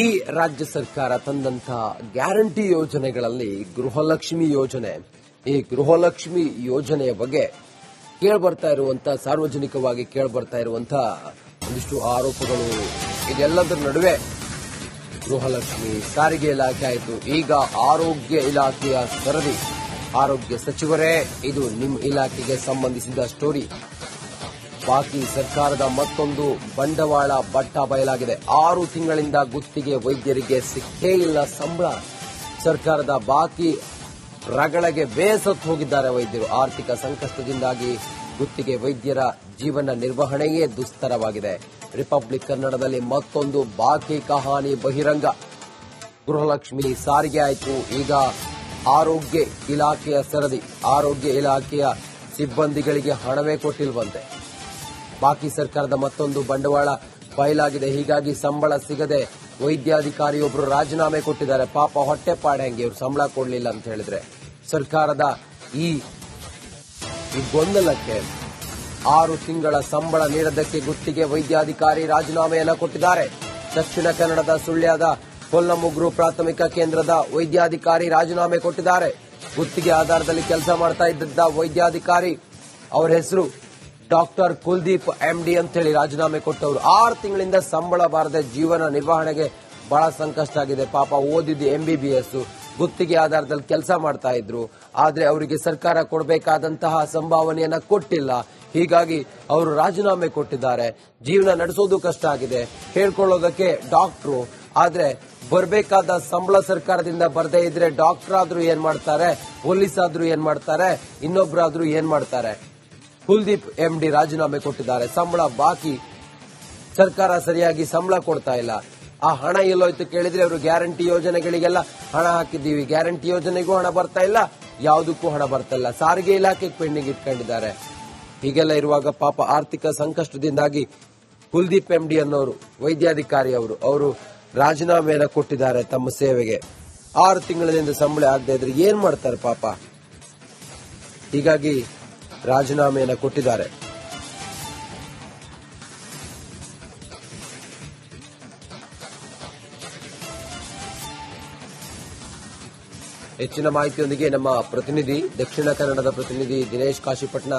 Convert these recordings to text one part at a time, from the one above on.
ಈ ರಾಜ್ಯ ಸರ್ಕಾರ ತಂದಂತಹ ಗ್ಯಾರಂಟಿ ಯೋಜನೆಗಳಲ್ಲಿ ಗೃಹಲಕ್ಷ್ಮಿ ಯೋಜನೆ. ಈ ಗೃಹಲಕ್ಷ್ಮಿ ಯೋಜನೆಯ ಬಗ್ಗೆ ಕೇಳ್ಬರ್ತಾ ಇರುವಂತ ಸಾರ್ವಜನಿಕವಾಗಿ ಕೇಳ್ಬರ್ತಾ ಇರುವಂತ ಒಂದಿಷ್ಟು ಆರೋಪಗಳು ಇದೆಲ್ಲದರ ನಡುವೆ ಗೃಹಲಕ್ಷ್ಮಿ ಸಾರಿಗೆ ಇಲಾಖೆ ಆಯಿತು. ಈಗ ಆರೋಗ್ಯ ಇಲಾಖೆಯ ಸರದಿ. ಆರೋಗ್ಯ ಸಚಿವರೇ, ಇದು ನಿಮ್ಮ ಇಲಾಖೆಗೆ ಸಂಬಂಧಿಸಿದ ಸ್ಟೋರಿ ಬಾಕಿ ಸರ್ಕಾರದ ಮತ್ತೊಂದು ಬಂಡವಾಳ ಬಟ್ಟ ಬಯಲಾಗಿದೆ. ಆರು ತಿಂಗಳಿಂದ ಗುತ್ತಿಗೆ ವೈದ್ಯರಿಗೆ ಸಿಕ್ಕೇ ಇಲ್ಲ ಸಂಬಳ. ಸರ್ಕಾರದ ಬಾಕಿ ರಗಳಗೆ ಬೇಸತ್ತು ಹೋಗಿದ್ದಾರೆ ವೈದ್ಯರು. ಆರ್ಥಿಕ ಸಂಕಷ್ಟದಿಂದಾಗಿ ಗುತ್ತಿಗೆ ವೈದ್ಯರ ಜೀವನ ನಿರ್ವಹಣೆಯೇ ದುಸ್ತರವಾಗಿದೆ. ರಿಪಬ್ಲಿಕ್ ಕನ್ನಡದಲ್ಲಿ ಮತ್ತೊಂದು ಬಾಕಿ ಕಹಾನಿ ಬಹಿರಂಗ. ಗೃಹಲಕ್ಷ್ಮಿ ಸಾರಿಗೆ ಆಯಿತು. ಈಗ ಆರೋಗ್ಯ ಇಲಾಖೆಯ ಸರದಿ. ಆರೋಗ್ಯ ಇಲಾಖೆಯ ಸಿಬ್ಬಂದಿಗಳಿಗೆ ಹಣವೇ ಕೊಟ್ಟಿಲ್ವಂತೆ. ಬಾಕಿ ಸರ್ಕಾರದ ಮತ್ತೊಂದು ಬಂಡವಾಳ ಬಯಲಾಗಿದೆ ಹೀಗಾಗಿ ಸಂಬಳ ಸಿಗದೆ ವೈದ್ಯಾಧಿಕಾರಿಯೊಬ್ಬರು ರಾಜೀನಾಮೆ ಕೊಟ್ಟಿದ್ದಾರೆ. ಪಾಪ ಹೊಟ್ಟೆ ಪಾಡ್ಯಾಂಗೆ ಇವ್ರು ಸಂಬಳ ಕೊಡಲಿಲ್ಲ ಅಂತ ಹೇಳಿದ್ರೆ. ಸರ್ಕಾರದ ಈ ಗೊಂದಲಕ್ಕೆ ಆರು ತಿಂಗಳ ಸಂಬಳ ನೀಡದಕ್ಕೆ ಗುತ್ತಿಗೆ ವೈದ್ಯಾಧಿಕಾರಿ ರಾಜೀನಾಮೆಯನ್ನ ಕೊಟ್ಟಿದ್ದಾರೆ. ದಕ್ಷಿಣ ಕನ್ನಡದ ಸುಳ್ಯದ ಕೊಲ್ಲಮುಗ್ರು ಪ್ರಾಥಮಿಕ ಕೇಂದ್ರದ ವೈದ್ಯಾಧಿಕಾರಿ ರಾಜೀನಾಮೆ ಕೊಟ್ಟಿದ್ದಾರೆ. ಗುತ್ತಿಗೆ ಆಧಾರದಲ್ಲಿ ಕೆಲಸ ಮಾಡ್ತಾ ಇದ್ದ ವೈದ್ಯಾಧಿಕಾರಿ, ಅವರ ಹೆಸರು ಡಾಕ್ಟರ್ ಕುಲ್ದೀಪ್ ಎಂಡಿ ಅಂತ ಹೇಳಿ ರಾಜೀನಾಮೆ ಕೊಟ್ಟವರು. ಆರು ತಿಂಗಳಿಂದ ಸಂಬಳ ಬಾರದೆ ಜೀವನ ನಿರ್ವಹಣೆಗೆ ಬಹಳ ಸಂಕಷ್ಟ ಆಗಿದೆ ಪಾಪ ಓದಿದ್ದು ಎಂ ಬಿ ಬಿ ಎಸ್ ಗುತ್ತಿಗೆ ಆಧಾರದಲ್ಲಿ ಕೆಲಸ ಮಾಡ್ತಾ ಇದ್ರು. ಆದ್ರೆ ಅವರಿಗೆ ಸರ್ಕಾರ ಕೊಡಬೇಕಾದಂತಹ ಸಂಭಾವನೆಯನ್ನ ಕೊಟ್ಟಿಲ್ಲ. ಹೀಗಾಗಿ ಅವರು ರಾಜೀನಾಮೆ ಕೊಟ್ಟಿದ್ದಾರೆ. ಜೀವನ ನಡೆಸೋದು ಕಷ್ಟ ಆಗಿದೆ. ಹೇಳ್ಕೊಳ್ಳೋದಕ್ಕೆ ಡಾಕ್ಟ್ರು. ಆದ್ರೆ ಬರಬೇಕಾದ ಸಂಬಳ ಸರ್ಕಾರದಿಂದ ಬರದೇ ಇದ್ರೆ ಡಾಕ್ಟರ್ ಆದ್ರೂ ಏನ್ ಮಾಡ್ತಾರೆ? ಪೊಲೀಸ್ ಆದ್ರೂ ಏನ್ ಮಾಡ್ತಾರೆ? ಇನ್ನೊಬ್ರಾದ್ರೂ ಏನ್ ಮಾಡ್ತಾರೆ? ಕುಲ್ದೀಪ್ ಎಂಡಿ ರಾಜೀನಾಮೆ ಕೊಟ್ಟಿದ್ದಾರೆ. ಸಂಬಳ ಬಾಕಿ. ಸರ್ಕಾರ ಸರಿಯಾಗಿ ಸಂಬಳ ಕೊಡ್ತಾ ಇಲ್ಲ. ಆ ಹಣ ಎಲ್ಲೋಯ್ತು ಕೇಳಿದ್ರೆ ಅವರು ಗ್ಯಾರಂಟಿ ಯೋಜನೆಗಳಿಗೆಲ್ಲ ಹಣ ಹಾಕಿದ್ದೀವಿ. ಗ್ಯಾರಂಟಿ ಯೋಜನೆಗೂ ಹಣ ಬರ್ತಾ ಇಲ್ಲ. ಯಾವುದಕ್ಕೂ ಹಣ ಬರ್ತಾ ಇಲ್ಲ. ಸಾರಿಗೆ ಇಲಾಖೆ ಪೆಂಡಿಂಗ್ ಇಟ್ಕೊಂಡಿದ್ದಾರೆ. ಹೀಗೆಲ್ಲ ಇರುವಾಗ ಪಾಪ ಆರ್ಥಿಕ ಸಂಕಷ್ಟದಿಂದಾಗಿ ಕುಲ್ದೀಪ್ ಎಂಡಿ ಅನ್ನೋರು, ವೈದ್ಯಾಧಿಕಾರಿ ಅವರು ಅವರು ರಾಜೀನಾಮೆಯನ್ನು ಕೊಟ್ಟಿದ್ದಾರೆ ತಮ್ಮ ಸೇವೆಗೆ. ಆರು ತಿಂಗಳಿಂದ ಸಂಬಳ ಆಗದೆ ಇದ್ರೆ ಏನ್ ಮಾಡ್ತಾರೆ ಪಾಪ? ಹೀಗಾಗಿ ರಾಜೀನಾಮೆಯನ್ನ ಕೊಟ್ಟಿದ್ದಾರೆ. ಹೆಚ್ಚಿನ ಮಾಹಿತಿಯೊಂದಿಗೆ ನಮ್ಮ ಪ್ರತಿನಿಧಿ, ದಕ್ಷಿಣ ಕನ್ನಡದ ಪ್ರತಿನಿಧಿ ದಿನೇಶ್ ಕಾಶಿಪಟ್ನ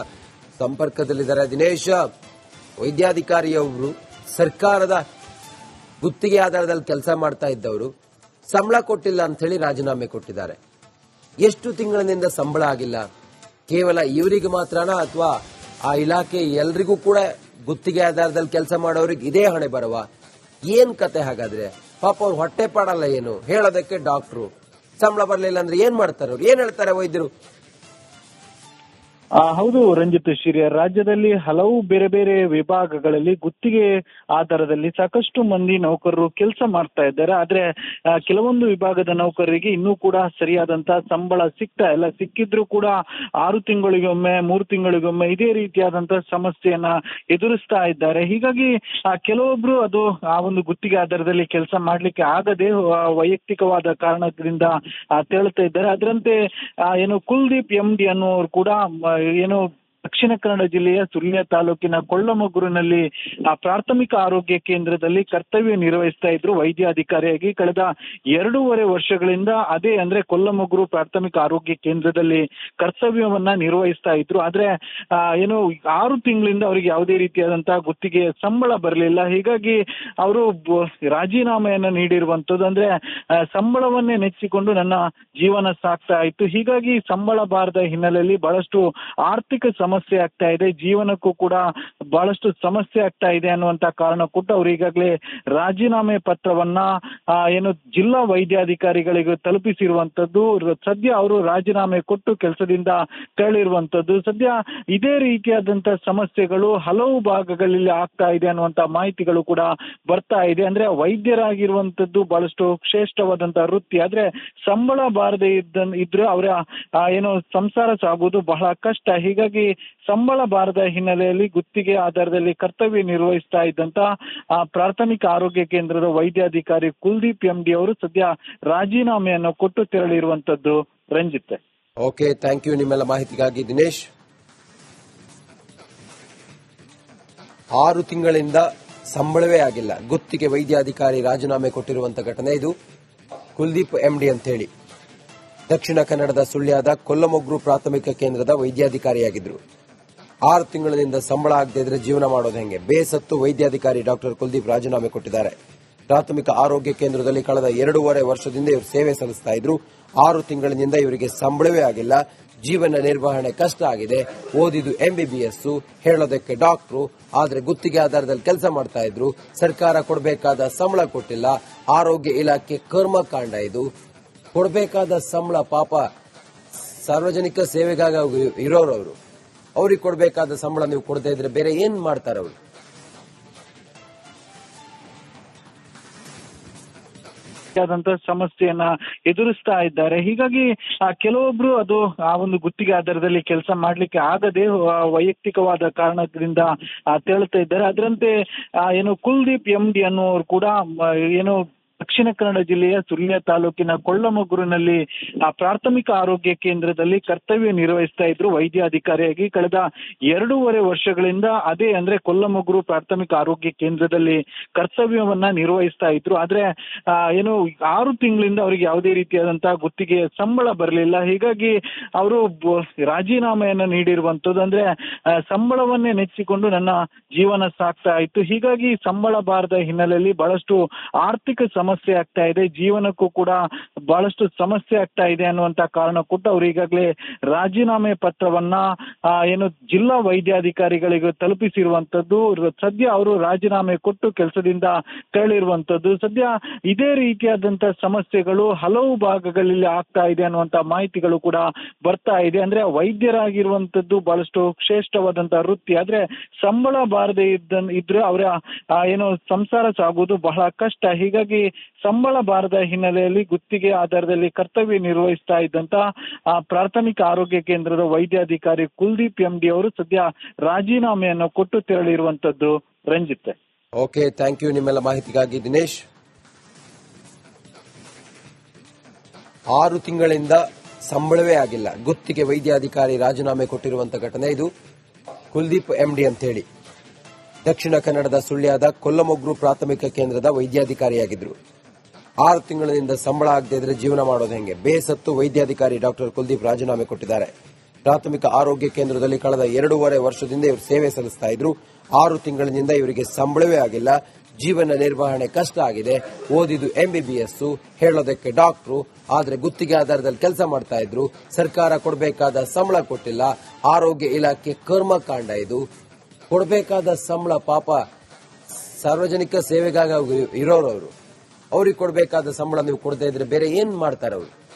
ಸಂಪರ್ಕದಲ್ಲಿದ್ದಾರೆ. ದಿನೇಶ್, ವೈದ್ಯಾಧಿಕಾರಿಯವರು ಸರ್ಕಾರದ ಗುತ್ತಿಗೆ ಆಧಾರದಲ್ಲಿ ಕೆಲಸ ಮಾಡ್ತಾ ಇದ್ದವರು, ಸಂಬಳ ಕೊಟ್ಟಿಲ್ಲ ಅಂತ ಹೇಳಿ ರಾಜೀನಾಮೆ ಕೊಟ್ಟಿದ್ದಾರೆ. ಎಷ್ಟು ತಿಂಗಳಿನಿಂದ ಸಂಬಳ ಆಗಿಲ್ಲ? ಕೇವಲ ಇವರಿಗೆ ಮಾತ್ರನಾ ಅಥವಾ ಆ ಇಲಾಖೆ ಎಲ್ರಿಗೂ ಕೂಡ ಗುತ್ತಿಗೆ ಆಧಾರದಲ್ಲಿ ಕೆಲಸ ಮಾಡೋರಿಗೆ ಇದೇ ಹಣೆ ಬರುವ? ಏನ್ ಕತೆ ಹಾಗಾದ್ರೆ? ಪಾಪ ಅವ್ರು ಹೊಟ್ಟೆ ಪಾಡಲ್ಲ ಏನು? ಹೇಳೋದಕ್ಕೆ ಡಾಕ್ಟ್ರು ಸಂಬಳ ಬರಲಿಲ್ಲ ಅಂದ್ರೆ ಏನ್ ಮಾಡ್ತಾರೆ ಅವ್ರು? ಏನ್ ಹೇಳ್ತಾರೆ ವೈದ್ಯರು? ಹೌದು, ರಂಜಿತ್ ಶಿರಿಯ. ರಾಜ್ಯದಲ್ಲಿ ಹಲವು ಬೇರೆ ಬೇರೆ ವಿಭಾಗಗಳಲ್ಲಿ ಗುತ್ತಿಗೆ ಆಧಾರದಲ್ಲಿ ಸಾಕಷ್ಟು ಮಂದಿ ನೌಕರರು ಕೆಲಸ ಮಾಡ್ತಾ ಇದ್ದಾರೆ. ಆದ್ರೆ ಕೆಲವೊಂದು ವಿಭಾಗದ ನೌಕರರಿಗೆ ಇನ್ನೂ ಕೂಡ ಸರಿಯಾದಂತಹ ಸಂಬಳ ಸಿಗ್ತಾ ಇಲ್ಲ. ಸಿಕ್ಕಿದ್ರು ಕೂಡ ಆರು ತಿಂಗಳಿಗೊಮ್ಮೆ, ಮೂರು ತಿಂಗಳಿಗೊಮ್ಮೆ ಇದೇ ರೀತಿಯಾದಂತಹ ಸಮಸ್ಯೆಯನ್ನ ಎದುರಿಸ್ತಾ ಇದ್ದಾರೆ. ಹೀಗಾಗಿ ಕೆಲವೊಬ್ರು ಅದು ಆ ಒಂದು ಗುತ್ತಿಗೆ ಆಧಾರದಲ್ಲಿ ಕೆಲಸ ಮಾಡ್ಲಿಕ್ಕೆ ಆಗದೆ ವೈಯಕ್ತಿಕವಾದ ಕಾರಣದಿಂದ ತೇಳ್ತಾ ಇದ್ದಾರೆ. ಅದರಂತೆ ಏನು ಕುಲ್ದೀಪ್ ಎಂ ಡಿ ಕೂಡ ಮ, ಏನು ದಕ್ಷಿಣ ಕನ್ನಡ ಜಿಲ್ಲೆಯ ಸುಳ್ಯ ತಾಲೂಕಿನ ಕೊಳ್ಳಮಗುರಿನಲ್ಲಿ ಆ ಪ್ರಾಥಮಿಕ ಆರೋಗ್ಯ ಕೇಂದ್ರದಲ್ಲಿ ಕರ್ತವ್ಯ ನಿರ್ವಹಿಸ್ತಾ ಇದ್ರು ವೈದ್ಯಾಧಿಕಾರಿಯಾಗಿ ಕಳೆದ ಎರಡೂವರೆ ವರ್ಷಗಳಿಂದ ಅದೇ ಅಂದ್ರೆ ಕೊಲ್ಲಮಗುರು ಪ್ರಾಥಮಿಕ ಆರೋಗ್ಯ ಕೇಂದ್ರದಲ್ಲಿ ಕರ್ತವ್ಯವನ್ನ ನಿರ್ವಹಿಸ್ತಾ ಇದ್ರು. ಆದ್ರೆ ಏನು ಆರು ತಿಂಗಳಿಂದ ಅವರಿಗೆ ಯಾವುದೇ ರೀತಿಯಾದಂತಹ ಗುತ್ತಿಗೆ ಸಂಬಳ ಬರಲಿಲ್ಲ. ಹೀಗಾಗಿ ಅವರು ರಾಜೀನಾಮೆಯನ್ನ ನೀಡಿರುವಂತದ್ದು ಅಂದ್ರೆ ಸಂಬಳವನ್ನೇ ನೆಚ್ಚಿಕೊಂಡು ನನ್ನ ಜೀವನ ಸಾಗ್ತಾ ಇತ್ತು. ಹೀಗಾಗಿ ಸಂಬಳ ಬಾರದ ಹಿನ್ನೆಲೆಯಲ್ಲಿ ಬಹಳಷ್ಟು ಆರ್ಥಿಕ ಸಮಸ್ಯೆ ಆಗ್ತಾ ಇದೆ. ಜೀವನಕ್ಕೂ ಕೂಡ ಬಹಳಷ್ಟು ಸಮಸ್ಯೆ ಆಗ್ತಾ ಇದೆ ಅನ್ನುವಂತ ಕಾರಣ ಕೊಟ್ಟು ಅವರು ಈಗಾಗಲೇ ರಾಜೀನಾಮೆ ಪತ್ರವನ್ನ ಏನು ಜಿಲ್ಲಾ ವೈದ್ಯಾಧಿಕಾರಿಗಳಿಗೆ ತಲುಪಿಸಿರುವಂತದ್ದು ಸದ್ಯ ಅವರು ರಾಜೀನಾಮೆ ಕೊಟ್ಟು ಕೆಲಸದಿಂದ ತೆರಳಿರುವಂತದ್ದು. ಸದ್ಯ ಇದೇ ರೀತಿಯಾದಂತಹ ಸಮಸ್ಯೆಗಳು ಹಲವು ಭಾಗಗಳಲ್ಲಿ ಆಗ್ತಾ ಇದೆ ಅನ್ನುವಂತ ಮಾಹಿತಿಗಳು ಕೂಡ ಬರ್ತಾ ಇದೆ. ಅಂದ್ರೆ ವೈದ್ಯರಾಗಿರುವಂತದ್ದು ಬಹಳಷ್ಟು ಶ್ರೇಷ್ಠವಾದಂತಹ ವೃತ್ತಿ. ಆದ್ರೆ ಸಂಬಳ ಬಾರದೆ ಇದ್ದ, ಇದ್ರೆ ಅವರ ಏನು ಸಂಸಾರ ಸಾಗುವುದು ಬಹಳ ಕಷ್ಟ. ಹೀಗಾಗಿ ಸಂಬಳ ಬಾರದ ಹಿನ್ನೆಲೆಯಲ್ಲಿ ಗುತ್ತಿಗೆ ಆಧಾರದಲ್ಲಿ ಕರ್ತವ್ಯ ನಿರ್ವಹಿಸ್ತಾ ಇದ್ದಂತ ಆ, ಪ್ರಾಥಮಿಕ ಆರೋಗ್ಯ ಕೇಂದ್ರದ ವೈದ್ಯಾಧಿಕಾರಿ ಕುಲ್ದೀಪ್ ಎಂ ಡಿ ಅವರು ಸದ್ಯ ರಾಜೀನಾಮೆಯನ್ನು ಕೊಟ್ಟು ತೆರಳಿರುವಂತದ್ದು ರಂಜಿತ್. ಓಕೆ ಥ್ಯಾಂಕ್ ಯು ನಿಮ್ಮೆಲ್ಲ ಮಾಹಿತಿಗಾಗಿ ದಿನೇಶ್. ಆರು ತಿಂಗಳಿಂದ ಸಂಬಳವೇ ಆಗಿಲ್ಲ. ಗುತ್ತಿಗೆ ವೈದ್ಯಾಧಿಕಾರಿ ರಾಜೀನಾಮೆ ಕೊಟ್ಟಿರುವಂತ ಘಟನೆ ಇದು. ಕುಲ್ದೀಪ್ ಎಂಡಿ ಅಂತ ಹೇಳಿ. ದಕ್ಷಿಣ ಕನ್ನಡದ ಸುಳ್ಯದ ಕೊಲ್ಲಮೊಗ್ರು ಪ್ರಾಥಮಿಕ ಕೇಂದ್ರದ ವೈದ್ಯಾಧಿಕಾರಿಯಾಗಿದ್ರು. ಆರು ತಿಂಗಳಿಂದ ಸಂಬಳ ಆಗದೇ ಇದ್ರೆ ಜೀವನ ಮಾಡೋದು ಹೆಂಗೆ? ಬೇಸತ್ತು ವೈದ್ಯಾಧಿಕಾರಿ ಡಾಕ್ಟರ್ ಕುಲ್ದೀಪ್ ರಾಜೀನಾಮೆ ಕೊಟ್ಟಿದ್ದಾರೆ. ಪ್ರಾಥಮಿಕ ಆರೋಗ್ಯ ಕೇಂದ್ರದಲ್ಲಿ ಕಳೆದ ಎರಡೂವರೆ ವರ್ಷದಿಂದ ಇವರು ಸೇವೆ ಸಲ್ಲಿಸ್ತಾ ಇದ್ರು. ಆರು ತಿಂಗಳಿನಿಂದ ಇವರಿಗೆ ಸಂಬಳವೇ ಆಗಿಲ್ಲ. ಜೀವನ ನಿರ್ವಹಣೆ ಕಷ್ಟ ಆಗಿದೆ. ಓದಿದ್ದು ಎಂಬಿಬಿಎಸ್ ಹೇಳೋದಕ್ಕೆ ಡಾಕ್ಟ್ರು. ಆದ್ರೆ ಗುತ್ತಿಗೆ ಆಧಾರದಲ್ಲಿ ಕೆಲಸ ಮಾಡ್ತಾ ಇದ್ರು. ಸರ್ಕಾರ ಕೊಡಬೇಕಾದ ಸಂಬಳ ಕೊಟ್ಟಿಲ್ಲ. ಆರೋಗ್ಯ ಇಲಾಖೆ ಕರ್ಮಕಾಂಡ ಇದು. ಕೊಡಬೇಕಾದ ಸಂಬಳ ಪಾಪ ಸಾರ್ವಜನಿಕ ಸೇವೆಗಾಗಿ ಇರೋರು ಅವರು. ಅವ್ರಿಗೆ ಕೊಡಬೇಕಾದ ಸಂಬಳ ನೀವು ಕೊಡದೇ ಇದ್ರೆ ಬೇರೆ ಏನ್ ಮಾಡ್ತಾರೆ ಅವರು? ಸಮಸ್ಯೆಯನ್ನ ಎದುರಿಸ್ತಾ ಇದ್ದಾರೆ. ಹೀಗಾಗಿ ಕೆಲವೊಬ್ರು ಅದು ಆ ಒಂದು ಗುತ್ತಿಗೆ ಆಧಾರದಲ್ಲಿ ಕೆಲಸ ಮಾಡ್ಲಿಕ್ಕೆ ಆಗದೆ ವೈಯಕ್ತಿಕವಾದ ಕಾರಣದಿಂದ ತೆರಳುತ್ತಾ ಇದ್ದಾರೆ. ಅದರಂತೆ ಏನು ಕುಲ್ದೀಪ್ ಎಂ ಡಿ ಅನ್ನುವರು ಕೂಡ ಏನು ದಕ್ಷಿಣ ಕನ್ನಡ ಜಿಲ್ಲೆಯ ಸುಳ್ಯ ತಾಲೂಕಿನ ಕೊಳ್ಳಮಗುರಿನಲ್ಲಿ ಪ್ರಾಥಮಿಕ ಆರೋಗ್ಯ ಕೇಂದ್ರದಲ್ಲಿ ಕರ್ತವ್ಯ ನಿರ್ವಹಿಸ್ತಾ ಇದ್ರು ವೈದ್ಯಾಧಿಕಾರಿಯಾಗಿ ಕಳೆದ ಎರಡೂವರೆ ವರ್ಷಗಳಿಂದ ಅದೇ ಅಂದ್ರೆ ಕೊಲ್ಲಮಗುರು ಪ್ರಾಥಮಿಕ ಆರೋಗ್ಯ ಕೇಂದ್ರದಲ್ಲಿ ಕರ್ತವ್ಯವನ್ನ ನಿರ್ವಹಿಸ್ತಾ ಇದ್ರು. ಆದ್ರೆ ಏನು ಆರು ತಿಂಗಳಿಂದ ಅವರಿಗೆ ಯಾವುದೇ ರೀತಿಯಾದಂತಹ ಗುತ್ತಿಗೆ ಸಂಬಳ ಬರಲಿಲ್ಲ. ಹೀಗಾಗಿ ಅವರು ರಾಜೀನಾಮೆಯನ್ನ ನೀಡಿರುವಂತದ್ದು ಅಂದ್ರೆ ಸಂಬಳವನ್ನೇ ನೆಚ್ಚಿಕೊಂಡು ನನ್ನ ಜೀವನ ಸಾಗ್ತಾ ಇತ್ತು. ಹೀಗಾಗಿ ಸಂಬಳ ಬಾರದ ಹಿನ್ನೆಲೆಯಲ್ಲಿ ಬಹಳಷ್ಟು ಆರ್ಥಿಕ ಸಮಸ್ಯೆ ಆಗ್ತಾ ಇದೆ. ಜೀವನಕ್ಕೂ ಕೂಡ ಬಹಳಷ್ಟು ಸಮಸ್ಯೆ ಆಗ್ತಾ ಇದೆ ಅನ್ನುವಂತ ಕಾರಣ ಕೊಟ್ಟು ಅವರು ಈಗಾಗಲೇ ರಾಜೀನಾಮೆ ಪತ್ರವನ್ನ ಏನು ಜಿಲ್ಲಾ ವೈದ್ಯಾಧಿಕಾರಿಗಳಿಗೆ ತಲುಪಿಸಿರುವಂತದ್ದು ಸದ್ಯ ಅವರು ರಾಜೀನಾಮೆ ಕೊಟ್ಟು ಕೆಲಸದಿಂದ ತೆರಳಿರುವಂತದ್ದು ಸದ್ಯ ಇದೇ ರೀತಿಯಾದಂತಹ ಸಮಸ್ಯೆಗಳು ಹಲವು ಭಾಗಗಳಲ್ಲಿ ಆಗ್ತಾ ಇದೆ ಅನ್ನುವಂತ ಮಾಹಿತಿಗಳು ಕೂಡ ಬರ್ತಾ ಇದೆ. ಅಂದ್ರೆ ವೈದ್ಯರಾಗಿರುವಂತದ್ದು ಬಹಳಷ್ಟು ಶ್ರೇಷ್ಠವಾದಂತಹ ವೃತ್ತಿ. ಆದ್ರೆ ಸಂಬಳ ಬಾರದೆ ಇದ್ರೆ ಅವರ ಏನು ಸಂಸಾರ ಸಾಗುವುದು ಬಹಳ ಕಷ್ಟ. ಹೀಗಾಗಿ ಸಂಬಳ ಬಾರದ ಹಿನ್ನೆಲೆಯಲ್ಲಿ ಗುತ್ತಿಗೆ ಆಧಾರದಲ್ಲಿ ಕರ್ತವ್ಯ ನಿರ್ವಹಿಸ್ತಾ ಇದ್ದಂತಹ ಪ್ರಾಥಮಿಕ ಆರೋಗ್ಯ ಕೇಂದ್ರದ ವೈದ್ಯಾಧಿಕಾರಿ ಕುಲ್ದೀಪ್ ಎಂ ಡಿ ಅವರು ಸದ್ಯ ರಾಜೀನಾಮೆಯನ್ನು ಕೊಟ್ಟು ತೆರಳಿರುವಂತದ್ದು ರಂಜಿತ್. ಓಕೆ ಥ್ಯಾಂಕ್ ಯು ನಿಮ್ಮೆಲ್ಲ ಮಾಹಿತಿಗಾಗಿ ದಿನೇಶ್. ಆರು ತಿಂಗಳಿಂದ ಸಂಬಳವೇ ಆಗಿಲ್ಲ. ಗುತ್ತಿಗೆ ವೈದ್ಯಾಧಿಕಾರಿ ರಾಜೀನಾಮೆ ಕೊಟ್ಟಿರುವಂತಹ ಘಟನೆ ಇದು. ಕುಲ್ದೀಪ್ ಎಂಡಿ ಅಂತ ಹೇಳಿ ದಕ್ಷಿಣ ಕನ್ನಡದ ಸುಳ್ಯದ ಕೊಲ್ಲಮೊಗ್ರು ಪ್ರಾಥಮಿಕ ಕೇಂದ್ರದ ವೈದ್ಯಾಧಿಕಾರಿಯಾಗಿದ್ದರು ಆರು ತಿಂಗಳಿನಿಂದ ಸಂಬಳ ಆಗದೇ ಇದ್ರೆ ಜೀವನ ಮಾಡೋದು ಹೆಂಗೆ? ಬೇಸತ್ತು ವೈದ್ಯಾಧಿಕಾರಿ ಡಾಕ್ಟರ್ ಕುಲ್ದೀಪ್ ರಾಜೀನಾಮೆ ಕೊಟ್ಟಿದ್ದಾರೆ. ಪ್ರಾಥಮಿಕ ಆರೋಗ್ಯ ಕೇಂದ್ರದಲ್ಲಿ ಕಳೆದ ಎರಡೂವರೆ ವರ್ಷದಿಂದ ಇವರು ಸೇವೆ ಸಲ್ಲಿಸ್ತಾ ಇದ್ರು. ಆರು ತಿಂಗಳಿನಿಂದ ಇವರಿಗೆ ಸಂಬಳವೇ ಆಗಿಲ್ಲ. ಜೀವನ ನಿರ್ವಹಣೆ ಕಷ್ಟ ಆಗಿದೆ. ಓದಿದ್ದು ಎಂಬಿಬಿಎಸ್ ಹೇಳೋದಕ್ಕೆ ಡಾಕ್ಟ್ರು. ಆದರೆ ಗುತ್ತಿಗೆ ಆಧಾರದಲ್ಲಿ ಕೆಲಸ ಮಾಡ್ತಾ ಇದ್ರು. ಸರ್ಕಾರ ಕೊಡಬೇಕಾದ ಸಂಬಳ ಕೊಟ್ಟಿಲ್ಲ. ಆರೋಗ್ಯ ಇಲಾಖೆ ಕರ್ಮಕಾಂಡ ಇದು. ಕೊಡಬೇಕಾದ ಸಂಬಳ ಪಾಪ ಸಾರ್ವಜನಿಕ ಸೇವೆಗಾಗಿ ಇರೋರು ಅವರು. ಅವ್ರಿಗೆ ಕೊಡಬೇಕಾದ ಸಂಬಳ ನೀವು ಕೊಡದೇ ಇದ್ರೆ ಬೇರೆ ಏನ್ ಮಾಡ್ತಾರೆ ಅವರು?